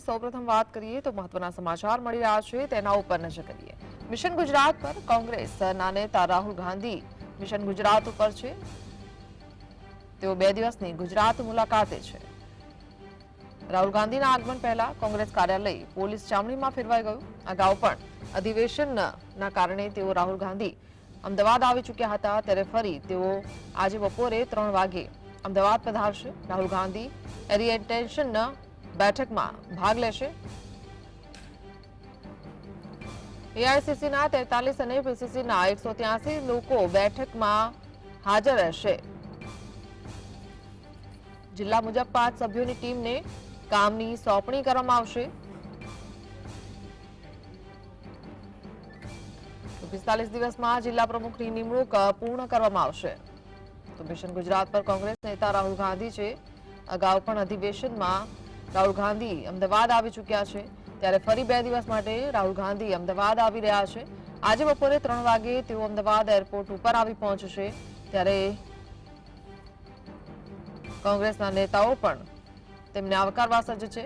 સૌપ્રથમ વાત કરીએ તો મહત્વના સમાચાર મળી રહ્યા છે, તેના ઉપર નજર કરીએ. મિશન ગુજરાત પર કોંગ્રેસના નેતા રાહુલ ગાંધી મિશન ગુજરાત ઉપર છે. તેઓ બે દિવસની ગુજરાત મુલાકાતે છે. રાહુલ ગાંધીના આગમન પહેલા કોંગ્રેસ કાર્યાલય પોલીસ ચામડીમાં ફેરવાઈ ગયું. અગાઉ પણ અધિવેશનના કારણે તેઓ રાહુલ ગાંધી અમદાવાદ આવી ચૂક્યા હતા, ત્યારે ફરી તેઓ આજે બપોરે ત્રણ વાગે અમદાવાદ પધારશે. રાહુલ ગાંધી એરિએન્ટેશનના બેઠકમાં ભાગ લેશે. એઆઈસીસીના તેતાલીસ અને પીસીસીના એકસો ત્યાસી લોકો બેઠકમાં હાજર રહેશે. જિલ્લા મુજબ પાંચ સભ્યોની ટીમને કામની સોંપણી કરવામાં આવશે. પિસ્તાલીસ દિવસમાં જિલ્લા પ્રમુખની નિમણૂક પૂર્ણ કરવામાં આવશે. તો મિશન ગુજરાત પર કોંગ્રેસ નેતા રાહુલ ગાંધી છે. અગાઉ પણ અધિવેશનમાં રાહુલ ગાંધી અમદાવાદ આવી ચૂક્યા છે. ત્યારે ફરી બે દિવસ માટે રાહુલ ગાંધી અમદાવાદ આવી રહ્યા છે. આજે બપોરે ત્રણ વાગે તેઓ અમદાવાદ એરપોર્ટ ઉપર આવી પહોંચશે. ત્યારે કોંગ્રેસના નેતાઓ પણ તેમને આવકારવા સજ્જ છે.